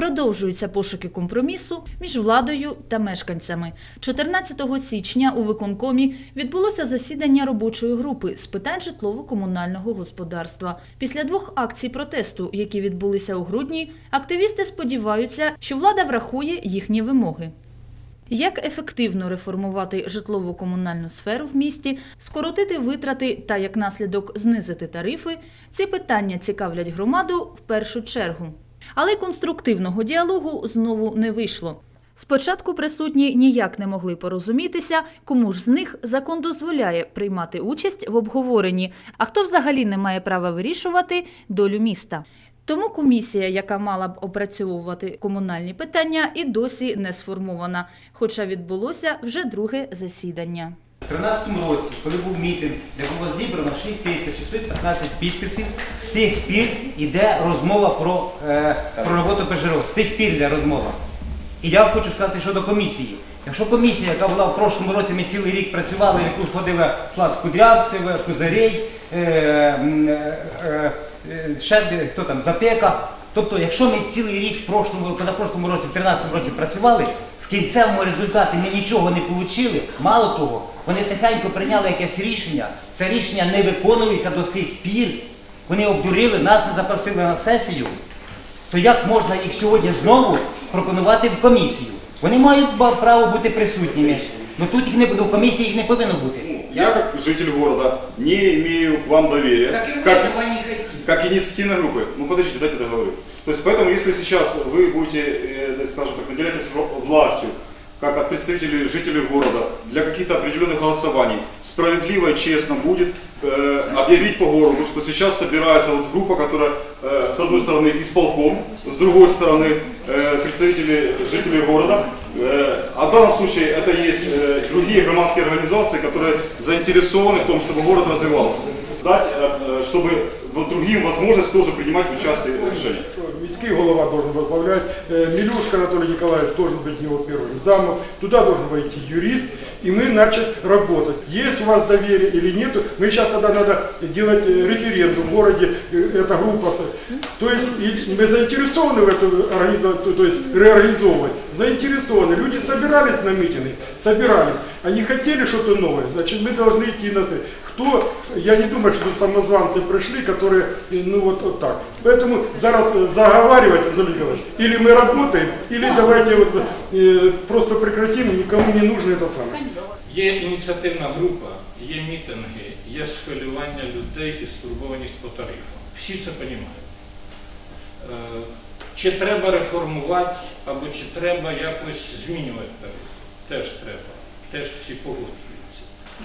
Продовжуються пошуки компромісу між владою та мешканцями. 14 січня у виконкомі відбулося засідання робочої групи з питань житлово-комунального господарства. Після двох акцій протесту, які відбулися у грудні, активісти сподіваються, що влада врахує їхні вимоги. Як ефективно реформувати житлово-комунальну сферу в місті, скоротити витрати та як наслідок знизити тарифи, ці питання цікавлять громаду в першу чергу. Але конструктивного діалогу знову не вийшло. Спочатку присутні ніяк не могли порозумітися, кому ж з них закон дозволяє приймати участь в обговоренні, а хто взагалі не має права вирішувати долю міста. Тому комісія, яка мала б опрацьовувати комунальні питання, і досі не сформована, хоча відбулося вже друге засідання. У 2013 році, коли був мітинг, де було зібрано 6615 підписів, з тих пір йде розмова про, е, про роботу ПЖРО. З тих пір йде розмова. І я хочу сказати щодо комісії. Якщо комісія, яка була в прошлому році, ми цілий рік працювали, яку входила Влад Кудрявцев, Кузарей, е, е, е, е, ще хто там, Запека. Тобто, якщо ми цілий рік в прошлому, позапрошлому році, в 13 році працювали, в кінцевому результаті ми нічого не отримали, мало того, вони тихенько прийняли якесь рішення, це рішення не виконується до сих пір. Вони обдурили, нас не запросили на сесію то як можна їх сьогодні знову пропонувати в комісію? Вони мають ба- право бути присутніми. Ну тут їх не ну, в комісії їх не повинно бути. Я, как житель города, не имею к вам доверия. Так и вы как, этого не хотите. как инициативной группы. Ну подождите, дайте договорю. То есть поэтому, если сейчас вы будете, э, скажем так, наделяетесь вла- властью, как от представителей жителей города, для каких-то определенных голосований, справедливо и честно будет э, объявить по городу, что сейчас собирается вот группа, которая э, с одной стороны исполком, с другой стороны э, представители жителей города. Э, а в данном случае это есть э, другие громадские организации, которые заинтересованы в том, чтобы город развивался. Дать, э, э, чтобы вот другим возможность тоже принимать участие в решениях. Міський голова должен возглавлять, э, Милюшка Анатолий Николаевич должен быть его первым замом, туда должен войти юрист, и мы начать работать. Есть у вас доверие или нет, мы сейчас тогда надо делать э, референдум в городе, э, эта группа. То есть мы заинтересованы в эту организацию, то есть реорганизовывать, заинтересованы. Люди собирались на митинги, собирались, они хотели что-то новое, значит мы должны идти на свет. Кто, я не думаю, что самозванцы пришли, которые, э, ну вот, вот так. Поэтому зараз э, заговаривать, Анатолий Николаевич, или мы работаем, или давайте вот, э, просто прекратим, никому не нужно это самое. Є ініціативна група, є мітинги, є схвилювання людей і стурбованість по тарифам. Всі це розуміють. Е, Чи треба реформувати, або чи треба якось змінювати тариф? Теж треба. Теж всі погоджуються.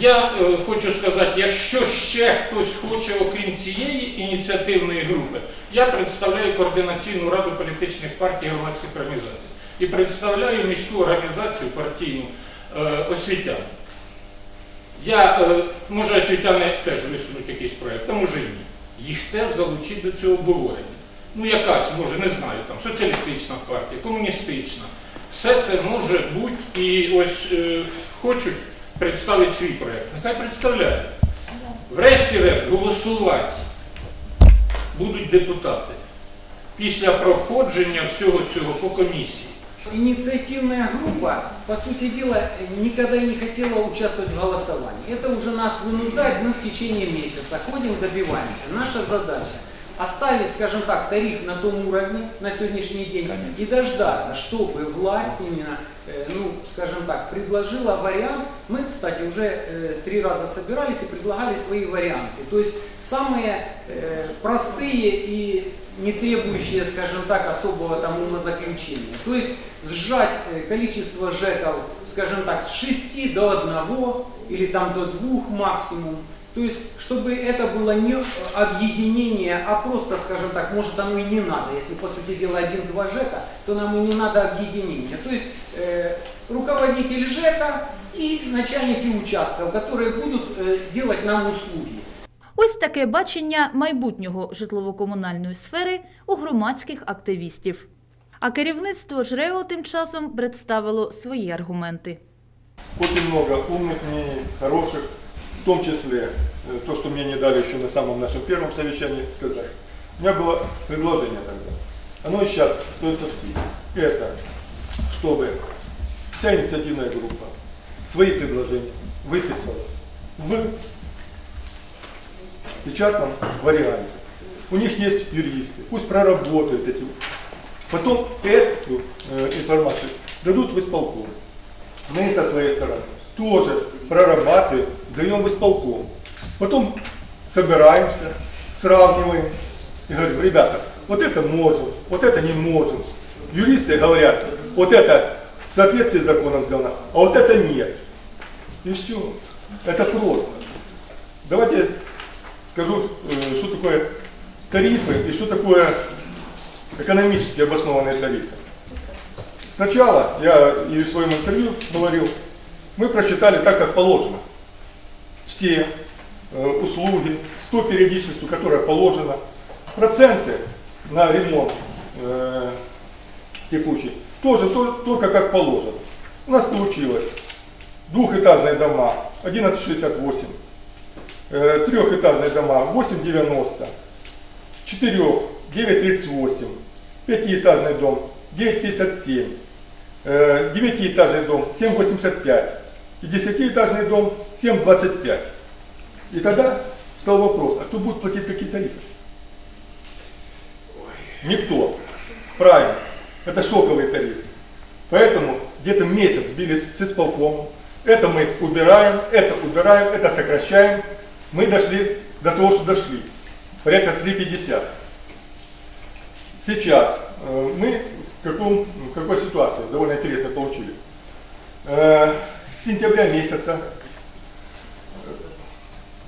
Я е, хочу сказати, якщо ще хтось хоче, окрім цієї ініціативної групи, я представляю координаційну раду політичних партій і громадських організацій і представляю міську організацію партійну е, освітян. Я, е, може, освітяни теж висунуть якийсь проєкт, а може і ні. Їх теж залучити до цього обговорення. Ну, якась, може, не знаю, там, соціалістична партія, комуністична. Все це може бути і ось е, хочуть представити свій проєкт. Нехай представляють. Врешті-решт, голосувати будуть депутати після проходження всього цього по комісії. Инициативная группа, по сути дела, никогда не хотела участвовать в голосовании. Это уже нас вынуждает, мы в течение месяца ходим, добиваемся. Наша задача оставить, скажем так, тариф на том уровне на сегодняшний день и дождаться, чтобы власть именно, э, ну, скажем так, предложила вариант. Мы, кстати, уже э, три раза собирались и предлагали свои варианты. То есть самые э, простые и не требующие, скажем так, особого там умозаключения. То есть сжать э, количество ЖЭКов, скажем так, с 6 до 1 или там до 2 максимум. То есть, чтобы это было не объединение, а просто, скажем так, может оно и не надо. Если, по сути дела, один-два ЖЭКа, то нам и не надо объединения. То есть, э, руководитель ЖЭКа и начальники участков, которые будут э, делать нам услуги. Ось таке бачення майбутнього житлово-комунальної сфери у громадських активістів. А керівництво ЖРЕО тим часом представило свої аргументи. Очень много умных мнений, хороших, в том числе э, то, что мне не дали еще на самом нашем первом совещании сказать. У меня было предложение тогда. оно и сейчас остается в силе. Это чтобы вся инициативная группа свои предложения выписала в печатном варианте. У них есть юристы, пусть проработают эти. Потом эту э, информацию дадут в исполком. Мы со своей стороны тоже прорабатываем, даем в исполком. Потом собираемся, сравниваем и говорим, ребята, вот это можем, вот это не можем. Юристы говорят, вот это в соответствии с законом сделано, а вот это нет. И все. Это просто. Давайте скажу, э, что такое тарифы и что такое экономически обоснованные тарифы. Сначала, я и в своем интервью говорил, мы просчитали так, как положено. Все э, услуги с той периодичностью, которая положена, проценты на ремонт э, текущий, тоже то- только как положено. У нас получилось. Двухэтажные дома 1168, э, трехэтажные дома 8,90, четырех 9,38, пятиэтажный дом 9,57, э, девятиэтажный дом 7,85 и десятиэтажный дом 7,25. И тогда стал вопрос, а кто будет платить какие тарифы? Никто. Правильно. Это шоковый тариф. Поэтому где-то месяц бились с исполкомом. Это мы убираем, это убираем, это сокращаем. Мы дошли до того, что дошли. Порядка 3,50. Сейчас э, мы в, каком, в какой ситуации довольно интересно получились. С сентября месяца э,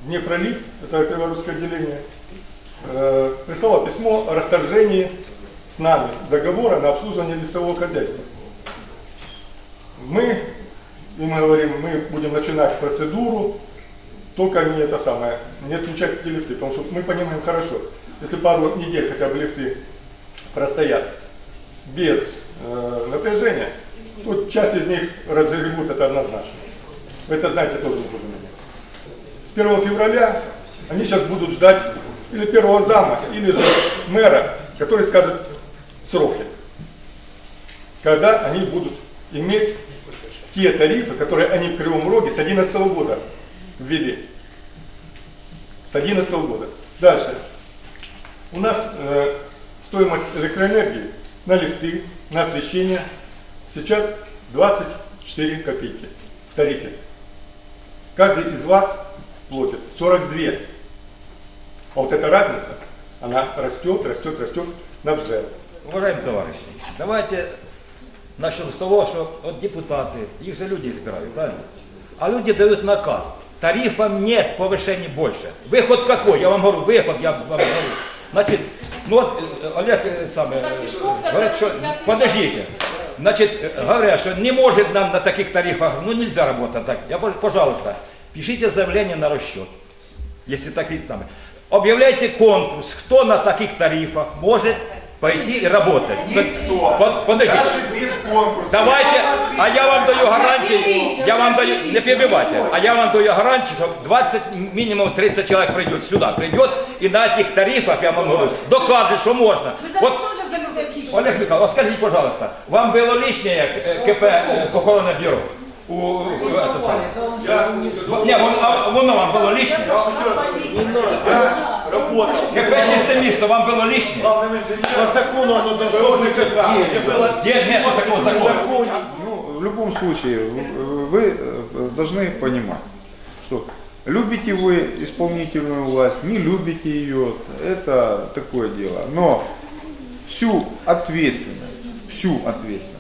Днепролив, это Криворусское отделение, э, прислало письмо о расторжении с нами договора на обслуживание лифтового хозяйства. Мы, и мы говорим, мы будем начинать процедуру, только не это самое, не отключать эти лифты, потому что мы понимаем хорошо, если пару недель хотя бы лифты простоят без э, напряжения, то часть из них разгребут это однозначно. Вы это знаете тоже не буду С 1 февраля они сейчас будут ждать или первого зама, или же мэра, который скажет сроки, когда они будут иметь те тарифы, которые они в Кривом Роге с 2011 года ввели. С 2011 года. Дальше. У нас э, стоимость электроэнергии на лифты, на освещение сейчас 24 копейки в тарифе. Каждый из вас платит 42. А вот эта разница, она растет, растет, растет на взгляд. Уважаемые товарищи, давайте начнем с того, что вот депутаты, их же люди избирают, правильно? А люди дают наказ. Тарифам нет повышений больше. Выход какой? Я вам говорю, выход, я вам говорю. Значит, ну вот э, Олег э, сам, э, говорит, что, подождите. Значит, э, говорят, что не может нам на таких тарифах, ну нельзя работать так. Я, говорю, пожалуйста, пишите заявление на расчет. Если такие там. Объявляйте конкурс, кто на таких тарифах может пойти и работать. Никто. Под- Подождите. Даже без конкурса. Давайте, а я вам даю гарантии, я вам даю, не перебивайте, а я вам даю гарантию, что 20, минимум 30 человек придет сюда, придет, и на этих тарифах, я вам говорю, докажет, что можно. Вот, Олег Михайлович, скажите, пожалуйста, вам было лишнее э, КП э, охоронное бюро? У, у- это самое. Не, вон- а воно вам было лишнее? КП чисте місто вам было лишнее? По закону оно должно быть отдельно. Где нет такого закона? Ну, в любом случае, в- вы э, должны понимать, что любите вы исполнительную власть, не любите ее, это такое дело. Но всю ответственность, всю ответственность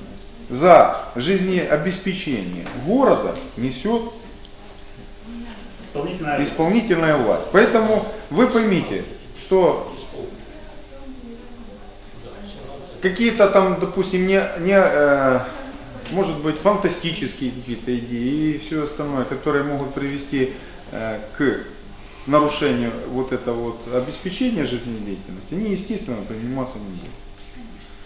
за жизнеобеспечение города несет исполнительная власть. Поэтому вы поймите, что какие-то там, допустим, не, не э, может быть, фантастические какие-то идеи и все остальное, которые могут привести э, к нарушению вот этого вот обеспечения жизнедеятельности, они, естественно, приниматься не будут.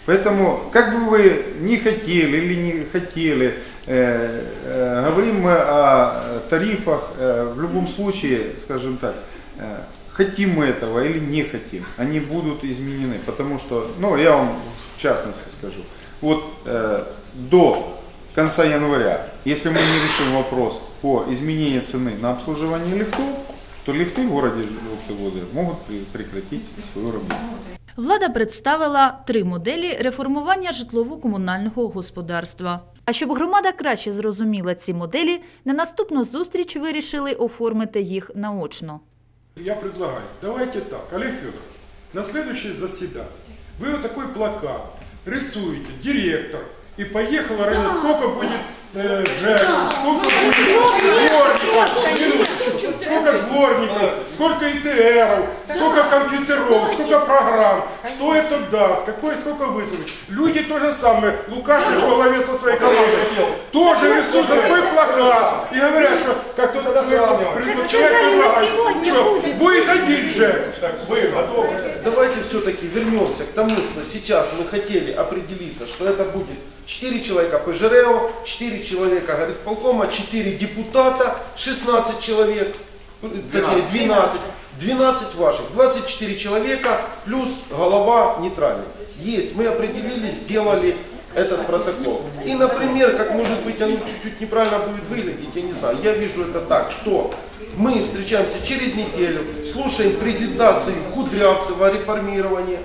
Поэтому, как бы вы не хотели или не хотели, э, э, говорим мы о тарифах, э, в любом случае, скажем так, э, хотим мы этого или не хотим, они будут изменены. Потому что, ну, я вам в частности скажу, вот э, до конца января, если мы не решим вопрос по изменению цены на обслуживание лифтов, то лифты в городе Желтоводье могут при- прекратить свою работу. Влада представила три моделі реформування житлово-комунального господарства. А щоб громада краще зрозуміла ці моделі, на наступну зустріч вирішили оформити їх наочно. Я предлагаю, давайте так, Олег Федорович, на следующее заседание вы вот такой плакат рисуете, директор, и поехала ранее, сколько будет э, жертв, сколько будет дворников, минуточку, сколько Дворников, сколько ИТРов, сколько компьютеров, сколько программ, что это даст, какой сколько вызовет. Люди то же самое, Лукашевич во главе со своей командой, тоже рисуют такой плакат. И говорят, что как кто-то предлагает, что будет. один ЖЭК. Вы готовы? Давайте все-таки вернемся к тому, что сейчас мы хотели определиться, что это будет. 4 человека ПЖРЭО, 4 человека горисполкома, 4 депутата, 16 человек, точнее 12, 12 ваших, 24 человека плюс голова нейтральный. Есть, мы определили, сделали этот протокол. И, например, как может быть оно чуть-чуть неправильно будет выглядеть, я не знаю, я вижу это так, что мы встречаемся через неделю, слушаем презентации Кудрявцева о реформировании.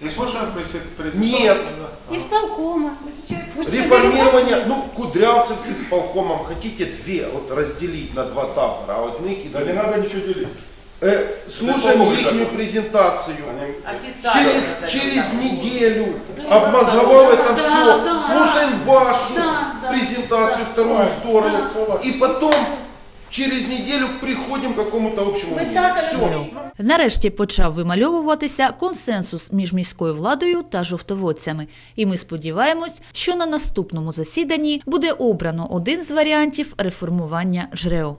Не слушаем президента? Нет, Исполкома. Реформирование, ну, Кудрявцев с исполкомом, хотите две, вот разделить на два табора, а вот мы их и Да не надо ничего делить. Э, слушаем их презентацию. Официально. Через, через неделю, обмозговав это да, все, да. слушаем вашу Да, да. презентацию, вторую сторону. Да. И потом через неділю приходимо к какому-то общому мнению. так Все. Нарешті почав вимальовуватися консенсус між міською владою та жовтоводцями. І ми сподіваємось, що на наступному засіданні буде обрано один з варіантів реформування ЖРЕО.